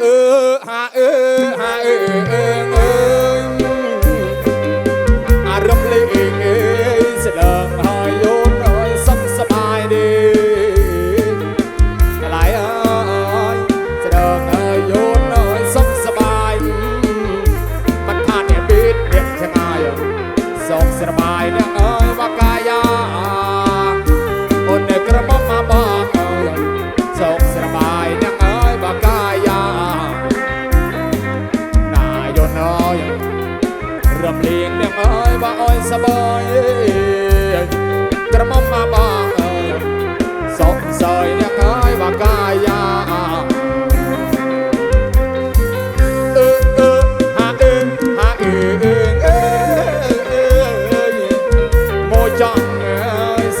เออฮาเออฮาเออ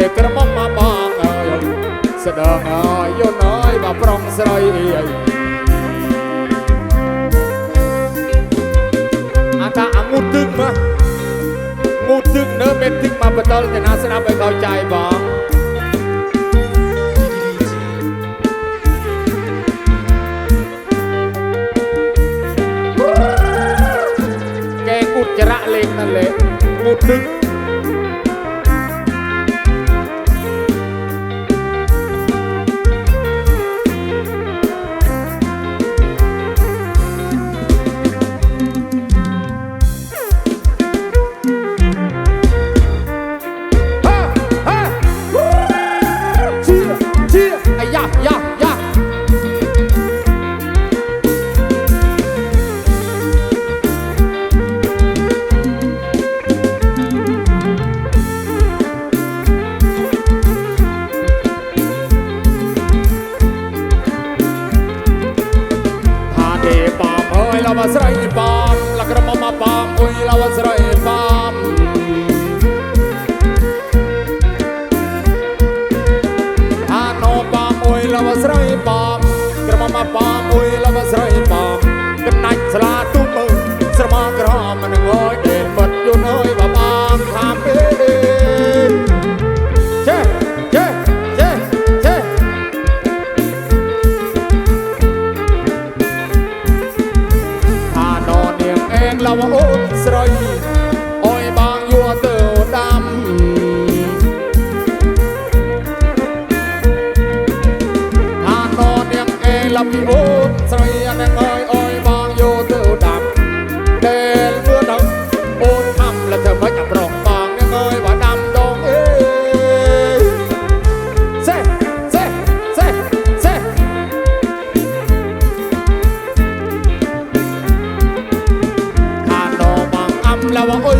តែក្រមុំមកបងអើយស្ដងអើយយន់អើយមកប្រុងស្រីអីអតាអមុទឹកមកមុទឹកនៅមេទឹកមកបតលទៅណាស្ដាប់ឲ្យកោចៃបងគេគុតចរៈលេងណាលេងមុទឹក លវស្រីបំក្រមមកបំមួយលវស្រីបំកណាច់ស្លាទុំមើស្រមក្រមនឹងអោយ our own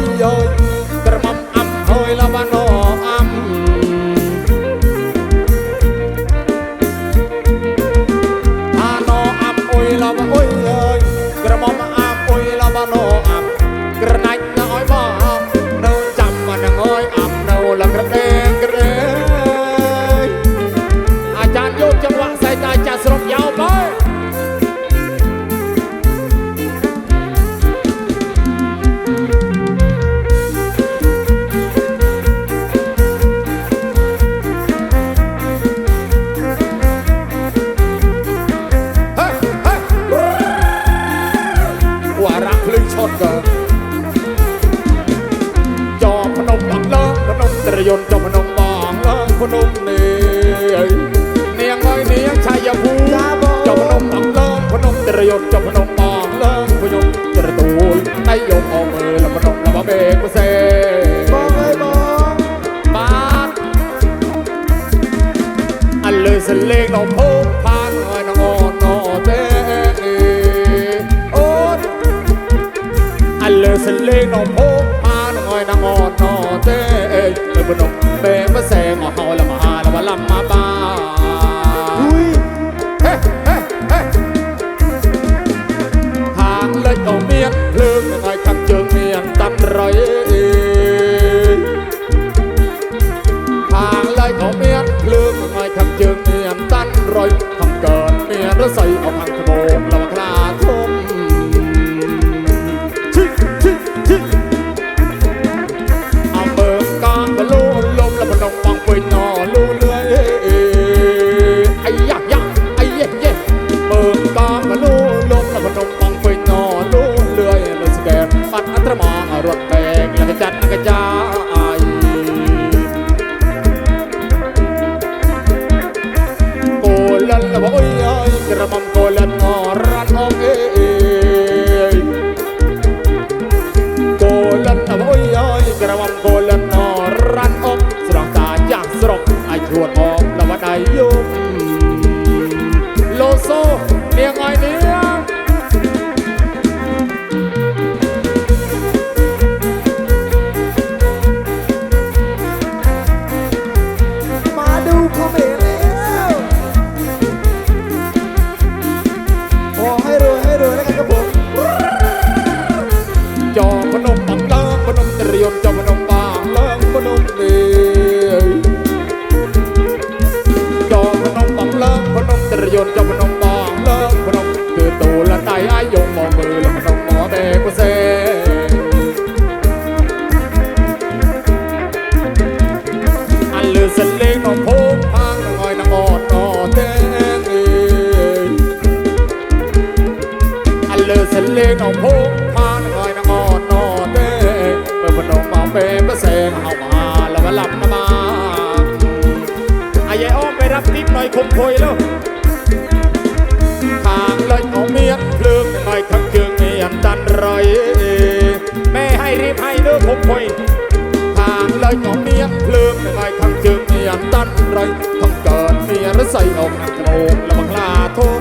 យក៏មានភ្លើងនៅថ្ងៃខាងជើងមានតាន់រៃខាងកើតមានរស័យអុកក្រូនលំខ្លាធំ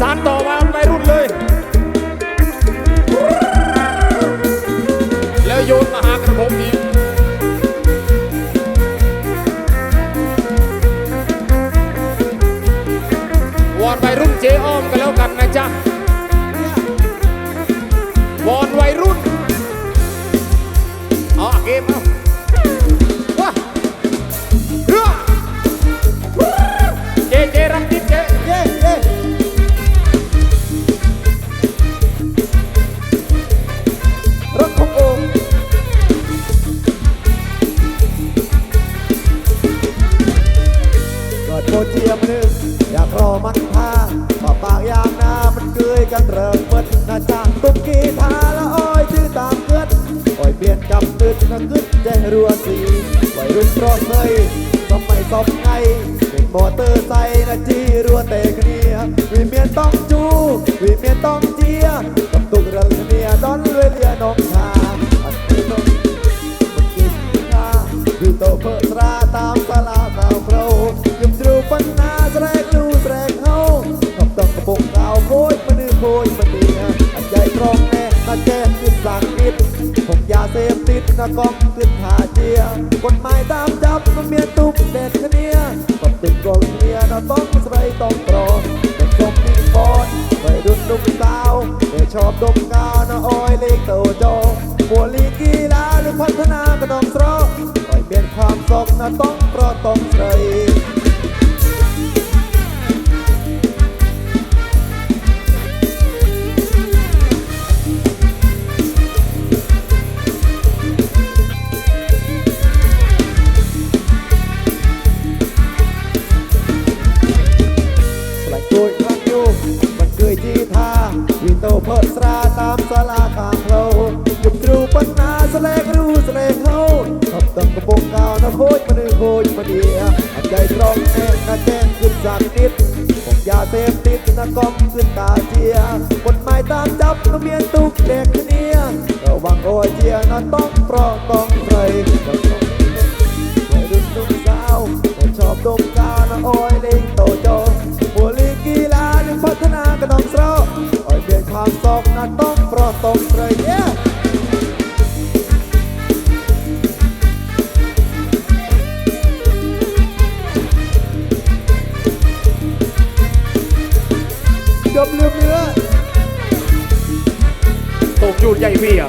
សានត ท่าป่าปากยางนามันเกยกันเริ่มเปิดหน้าจ้างตุกกีทาละอ้อยชื่อตามเกิดอ้อยเปลี่ยนกับตึกนะกึดใจรัวสีวัรุ่นรอดเลยทำไมซบไงเป็นมอเตอร์ไซค์นะจีรัวเตะเนียวีเมียนต้องจูวีเมียนต้องเจียกับตุกเรื่อเนียดอนเวเลียน้องชาอันนี้ต้องมันาดูโตเพื่อตราตามสลาตาวเรยิ้มดูปัญหาแสดง เสพติดนะกองขึ้นหาเจียกฎหมายตามจับมันเมียตุกเด็กเนียต้อบติดกองเมียนะต้องสไรต้องตรองแต่จบมีปอนไปดุนดุมสาวเด็กชอบดมกาวนะอ้อยเล็กโตโจบัวลีกีฬาหรือพัฒนากระดองสรอคอยเปลี่ยนความสกนะต้องรอต้องใส่ ងស្រោឲ្យមានความសោកណាស់តោះប្រតោះស្រីเรื่องเนื้อตกจูดใหญ่เพี่อ่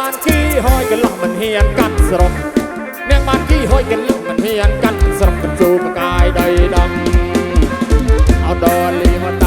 បានគីហើយកន្លះមិនហ៊ានកាត់ស្រុកអ្នកបានគីហើយកន្លះមិនហ៊ានកាត់ស្រុកបញ្ជូលប្រកាយដីដំអត់ដល់លីមក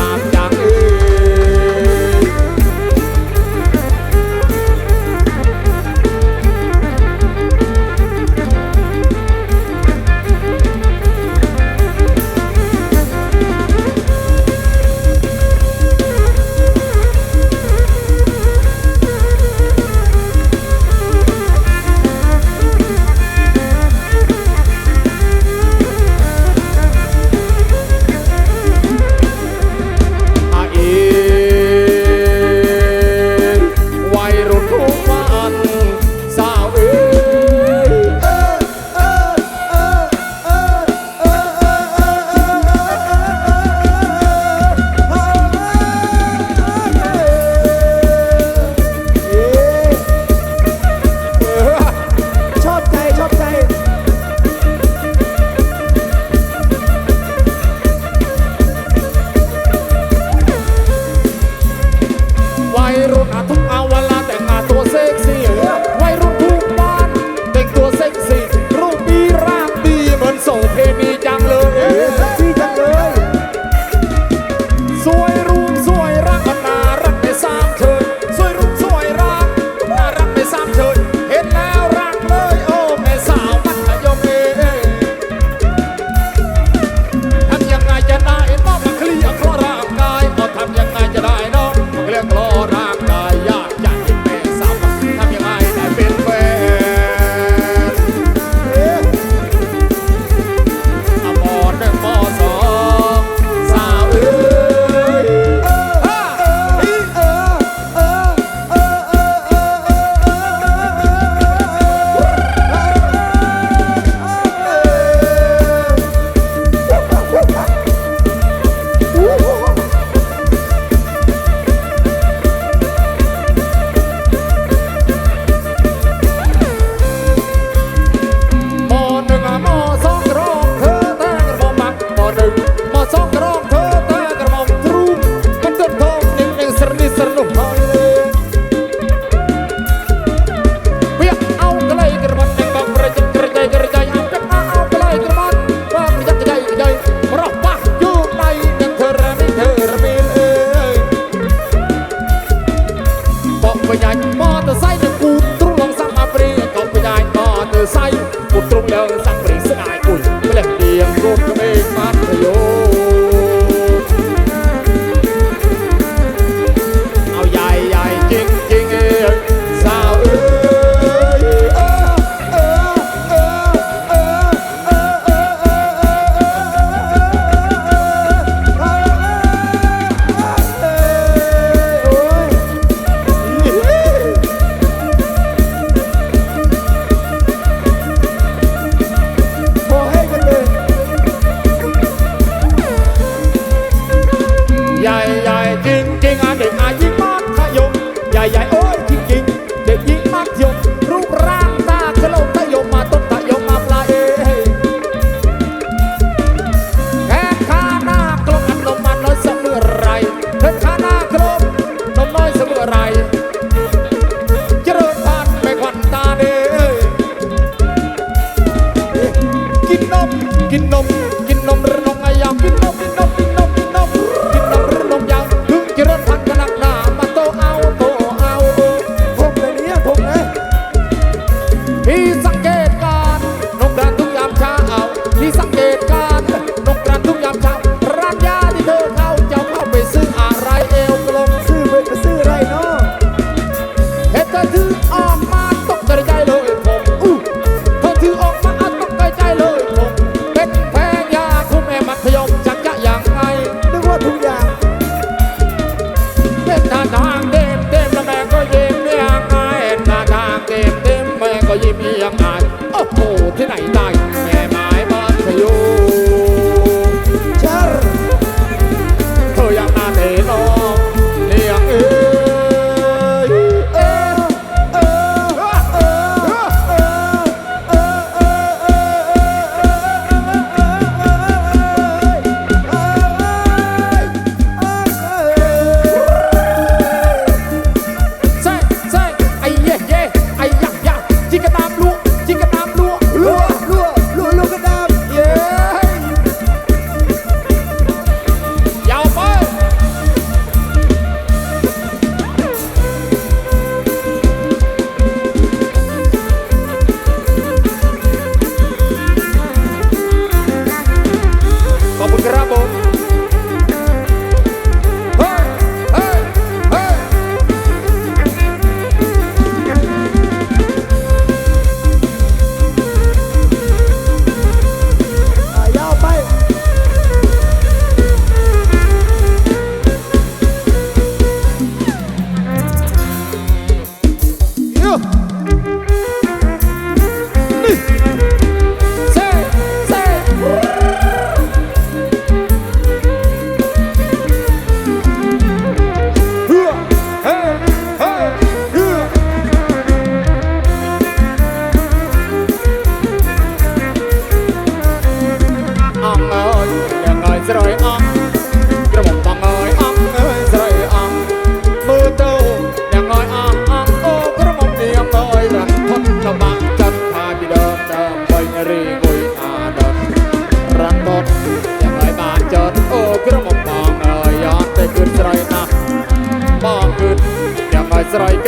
Santa আশ্রয়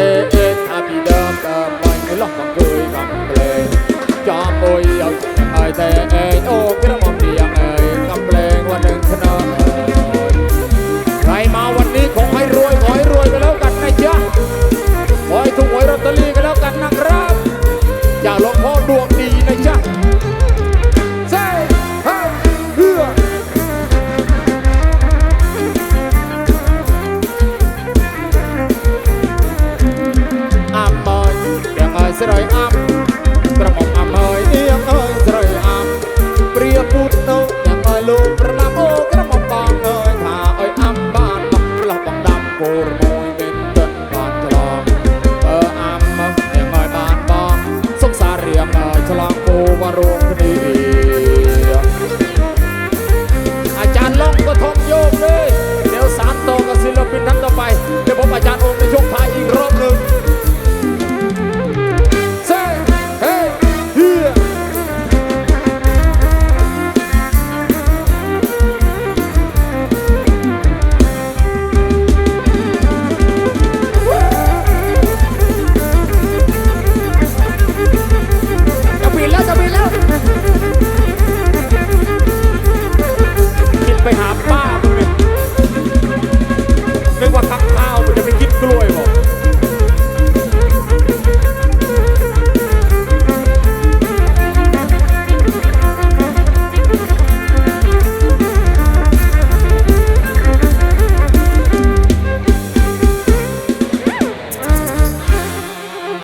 ê a bi đơ bơ mọi người lòng bằng cười bằng lề cho môi yêu ai tê ê ô cái đó mong đi ăn ơi cầm lề qua đừng thân ơ ใครมาวันนี้ขอให้รวยขอให้รวยไปแล้วกันนะจ๊ะขอให้ถูกหวยลอตเตอรี่